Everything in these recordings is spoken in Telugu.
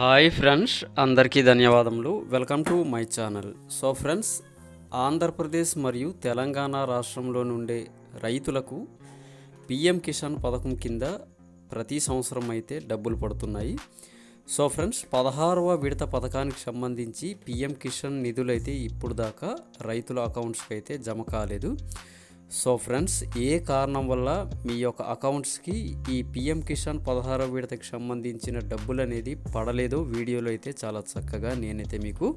హాయ్ ఫ్రెండ్స్ అందరికీ ధన్యవాదములు. Welcome to my channel. So friends Andhra Pradesh మరియు తెలంగాణ రాష్ట్రంలో నుండే రైతులకు పిఎం కిసాన్ పథకం కింద ప్రతి సంవత్సరం అయితే డబ్బులు పడుతున్నాయి. సో ఫ్రెండ్స్ పదహారవ విడత పథకానికి సంబంధించి పిఎం కిసాన్ నిధులైతే ఇప్పుడు దాకా రైతుల అకౌంట్స్కి అయితే జమ కాలేదు. సో ఫ్రెండ్స్ ఏ కారణం వల్ల మీ యొక్క అకౌంట్స్కి ఈ పిఎం కిసాన్ పదహారవ విడతకి సంబంధించిన డబ్బులు అనేది పడలేదో వీడియోలో అయితే చాలా చక్కగా నేనైతే మీకు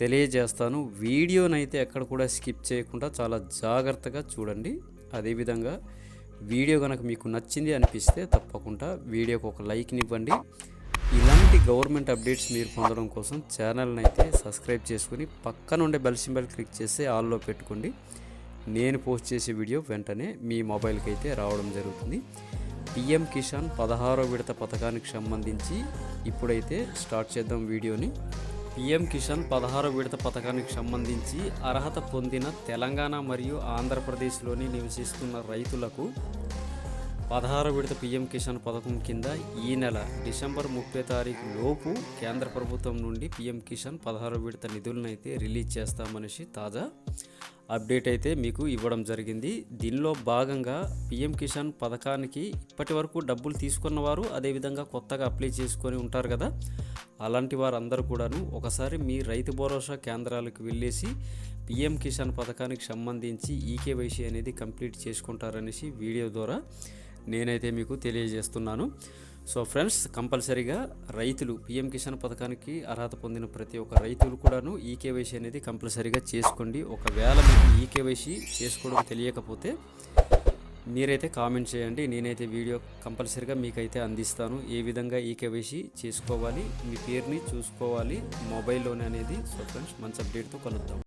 తెలియజేస్తాను. వీడియోనైతే ఎక్కడ కూడా స్కిప్ చేయకుండా చాలా జాగ్రత్తగా చూడండి. అదేవిధంగా వీడియో కనుక మీకు నచ్చింది అనిపిస్తే తప్పకుండా వీడియోకి ఒక లైక్నివ్వండి ఇలాంటి గవర్నమెంట్ అప్డేట్స్ మీరు పొందడం కోసం ఛానల్ని అయితే సబ్స్క్రైబ్ చేసుకుని పక్కనుండే బెల్ సింబల్ క్లిక్ చేసి ఆల్లో పెట్టుకోండి. నేను పోస్ట్ చేసే వీడియో వెంటనే మీ మొబైల్కి అయితే రావడం జరుగుతుంది. పిఎం కిసాన్ పదహారో విడత పథకానికి సంబంధించి ఇప్పుడైతే స్టార్ట్ చేద్దాం వీడియోని. పిఎం కిసాన్ పదహారో విడత పథకానికి సంబంధించి అర్హత పొందిన తెలంగాణ మరియు ఆంధ్రప్రదేశ్లోని నివసిస్తున్న రైతులకు పదహారో విడత పిఎం కిసాన్ పథకం కింద ఈ నెల డిసెంబర్ ముప్పై తారీఖు లోపు కేంద్ర ప్రభుత్వం నుండి పిఎం కిసాన్ పదహారో విడత నిధులను అయితే రిలీజ్ చేస్తామనేసి తాజా అప్డేట్ అయితే మీకు ఇవ్వడం జరిగింది. దీనిలో భాగంగా పిఎం కిసాన్ పథకానికి ఇప్పటి వరకు డబ్బులు తీసుకున్న వారు అదేవిధంగా కొత్తగా అప్లై చేసుకొని ఉంటారు కదా. అలాంటి వారందరూ కూడాను ఒకసారి మీ రైతు భరోసా కేంద్రాలకు వెళ్ళేసి పిఎం కిసాన్ పథకానికి సంబంధించి ఈకేవైసీ అనేది కంప్లీట్ చేసుకుంటారనేసి వీడియో ద్వారా నేనైతే మీకు తెలియజేస్తున్నాను. సో ఫ్రెండ్స్ కంపల్సరీగా రైతులు పిఎం కిసాన్ పథకానికి అర్హత పొందిన ప్రతి ఒక్క రైతులు కూడాను ఈకేవైసీ అనేది కంపల్సరీగా చేసుకోండి. ఒకవేళ మీకు ఈకేవైసీ చేసుకోవడం తెలియకపోతే మీరైతే కామెంట్ చేయండి. నేనైతే వీడియో కంపల్సరీగా మీకైతే అందిస్తాను. ఏ విధంగా ఈకేవైసీ చేసుకోవాలి మీ పేరుని చూసుకోవాలి మొబైల్లోనే అనేది. సో ఫ్రెండ్స్ మంచి అప్డేట్తో కలుద్దాం.